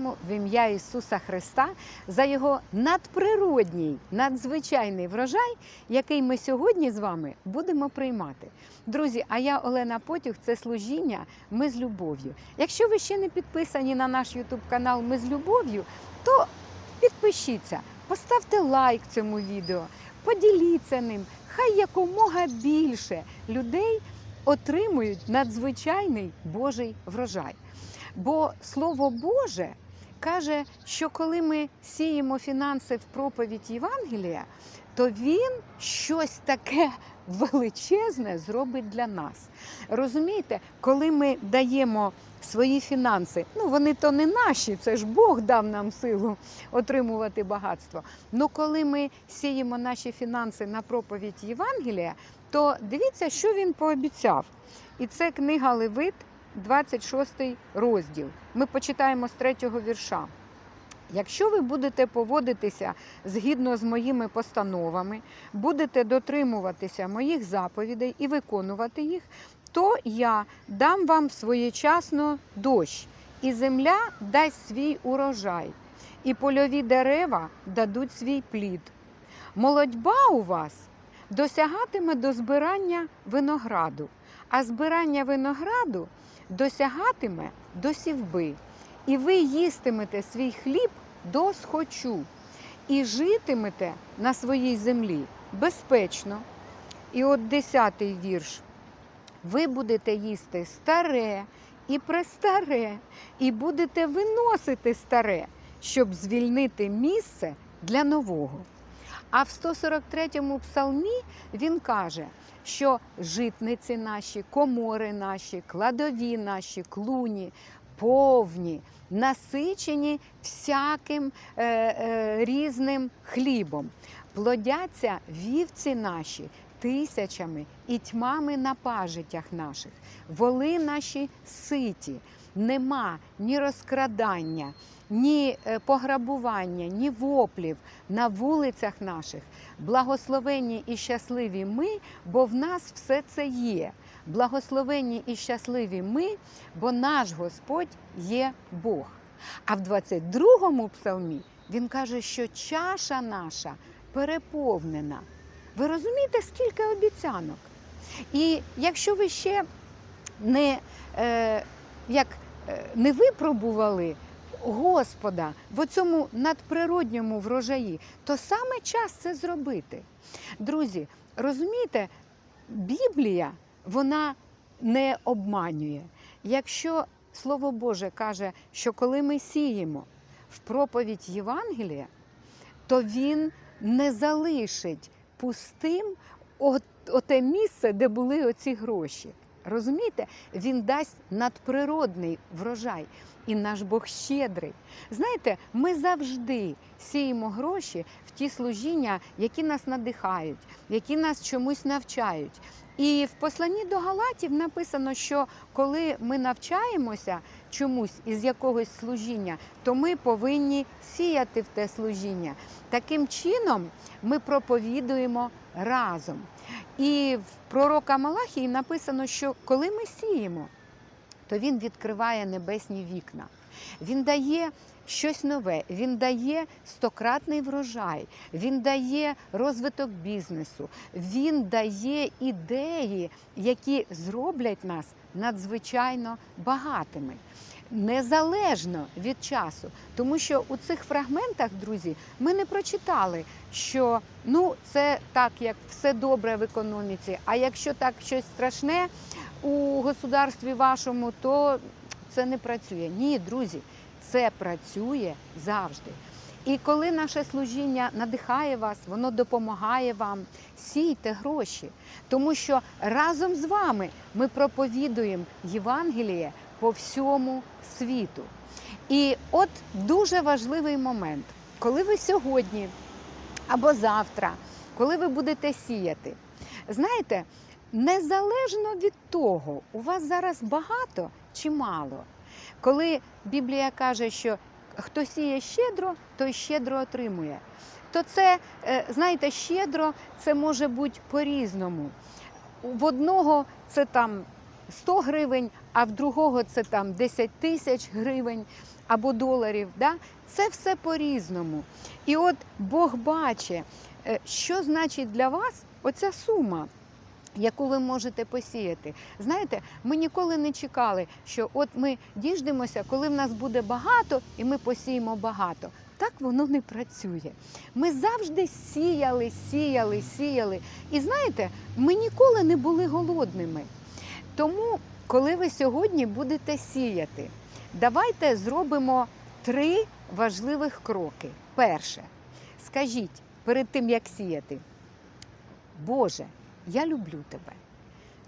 дякуємо в ім'я Ісуса Христа за його надприродній, надзвичайний врожай, який ми сьогодні з вами будемо приймати. Друзі, а я Олена Потюх, це служіння Ми з любов'ю. Якщо ви ще не підписані на наш Ютуб канал Ми з любов'ю, то підпишіться, поставте лайк цьому відео, поділіться ним. Хай якомога більше людей отримують надзвичайний Божий врожай. Бо Слово Боже каже, що коли ми сіємо фінанси в проповідь Євангелія, то Він щось таке величезне зробить для нас. Розумієте, коли ми даємо свої фінанси, ну вони то не наші, це ж Бог дав нам силу отримувати багатство. Ну коли ми сіємо наші фінанси на проповідь Євангелія, то дивіться, що він пообіцяв. І це книга Левит, 26 розділ. Ми почитаємо з третього вірша. Якщо ви будете поводитися згідно з моїми постановами, будете дотримуватися моїх заповідей і виконувати їх, то я дам вам своєчасно дощ, і земля дасть свій урожай, і польові дерева дадуть свій плід. Молодьба у вас досягатиме до збирання винограду, а збирання винограду досягатиме до сівби. І ви їстимете свій хліб до схочу, і житимете на своїй землі безпечно. І от десятий вірш. Ви будете їсти старе і престаре, і будете виносити старе, щоб звільнити місце для нового. А в 143-му псалмі він каже, що житниці наші, комори наші, кладові наші, клуні повні, насичені всяким е, е, різним хлібом. Плодяться вівці наші тисячами і тьмами на пажитях наших. Воли наші ситі, нема ні розкрадання, ні е, пограбування, ні воплів на вулицях наших. Благословенні і щасливі ми, бо в нас все це є. Благословенні і щасливі ми, бо наш Господь є Бог. А в 22-му псалмі він каже, що чаша наша переповнена. Ви розумієте, скільки обіцянок? І якщо ви ще не, е, як, е, не випробували Господа в цьому надприродньому врожаї, то саме час це зробити. Друзі, розумієте, Біблія вона не обманює. Якщо Слово Боже каже, що коли ми сіємо в проповідь Євангелія, то Він не залишить пустим от, оте місце, де були оці гроші. Розумієте, він дасть надприродний врожай, і наш Бог щедрий. Знаєте, ми завжди сіємо гроші в ті служіння, які нас надихають, які нас чомусь навчають. І в посланні до Галатів написано, що коли ми навчаємося чомусь із якогось служіння, то ми повинні сіяти в те служіння. Таким чином ми проповідуємо разом. І в пророка Малахії написано, що коли ми сіємо, то він відкриває небесні вікна. Він дає щось нове, він дає стократний врожай, він дає розвиток бізнесу, він дає ідеї, які зроблять нас надзвичайно багатими. Незалежно від часу, тому що у цих фрагментах, друзі, ми не прочитали, що ну це так, як все добре в економіці. А якщо так щось страшне у государстві вашому, то це не працює. Ні, друзі, це працює завжди. І коли наше служіння надихає вас, воно допомагає вам, сійте гроші, тому що разом з вами ми проповідуємо Євангеліє по всьому світу. І от дуже важливий момент, коли ви сьогодні або завтра, коли ви будете сіяти, знаєте, незалежно від того, у вас зараз багато чи мало. Коли Біблія каже, що хто сіє щедро, той щедро отримує. То це, е, знаєте, щедро це може бути по-різному. В одного це там 100 гривень, а в другого це там 10 тисяч гривень або доларів. Да? Це все по-різному. І от Бог бачить, е, що значить для вас оця сума. Яку ви можете посіяти. Знаєте, ми ніколи не чекали, що от ми діждемося, коли в нас буде багато, і ми посіємо багато. Так воно не працює. Ми завжди сіяли, сіяли, сіяли. І знаєте, ми ніколи не були голодними. Тому, коли ви сьогодні будете сіяти, давайте зробимо три важливих кроки. Перше, скажіть перед тим, як сіяти, Боже, я люблю тебе.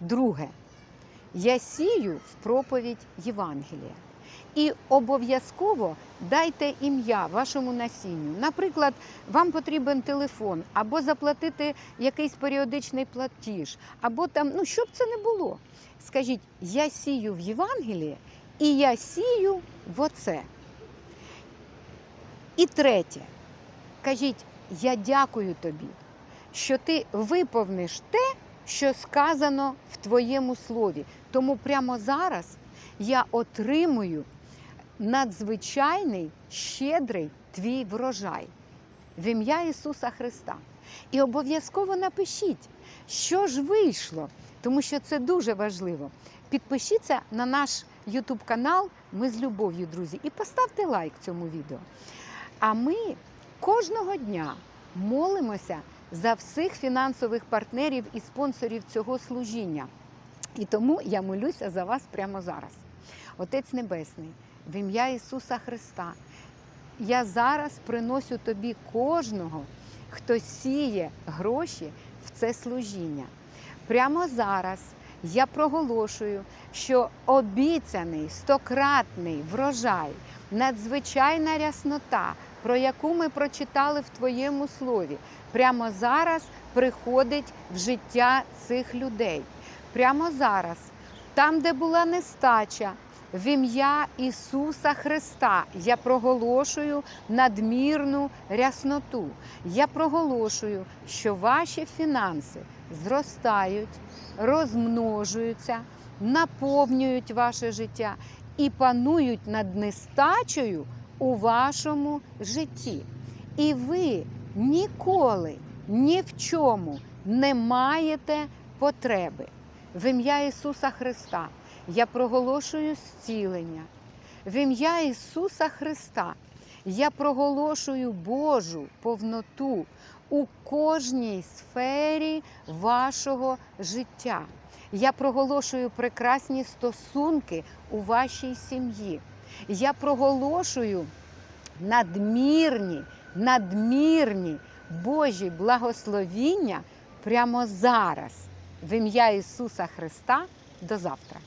Друге, я сію в проповідь Євангелія. І обов'язково дайте ім'я вашому насінню. Наприклад, вам потрібен телефон, або заплатити якийсь періодичний платіж, або там, ну що б це не було. Скажіть, я сію в Євангеліє і я сію в оце. І третє, кажіть, я дякую тобі, що ти виповниш те, що сказано в твоєму слові. Тому прямо зараз я отримую надзвичайний щедрий твій врожай в ім'я Ісуса Христа. І обов'язково напишіть, що ж вийшло, тому що це дуже важливо. Підпишіться на наш YouTube канал Ми з любов'ю, друзі, і поставте лайк цьому відео. А ми кожного дня молимося за всіх фінансових партнерів і спонсорів цього служіння. І тому я молюся за вас прямо зараз. Отець Небесний, в ім'я Ісуса Христа, я зараз приношу тобі кожного, хто сіє гроші в це служіння. Прямо зараз я проголошую, що обіцяний стократний врожай, надзвичайна ряснота, про яку ми прочитали в твоєму слові, прямо зараз приходить в життя цих людей. Прямо зараз, там, де була нестача, в ім'я Ісуса Христа я проголошую надмірну рясноту. Я проголошую, що ваші фінанси зростають, розмножуються, наповнюють ваше життя і панують над нестачею у вашому житті. І ви ніколи ні в чому не маєте потреби. В ім'я Ісуса Христа я проголошую зцілення. В ім'я Ісуса Христа я проголошую Божу повноту у кожній сфері вашого життя. Я проголошую прекрасні стосунки у вашій сім'ї. Я проголошую надмірні, надмірні Божі благословіння прямо зараз. В ім'я Ісуса Христа до завтра.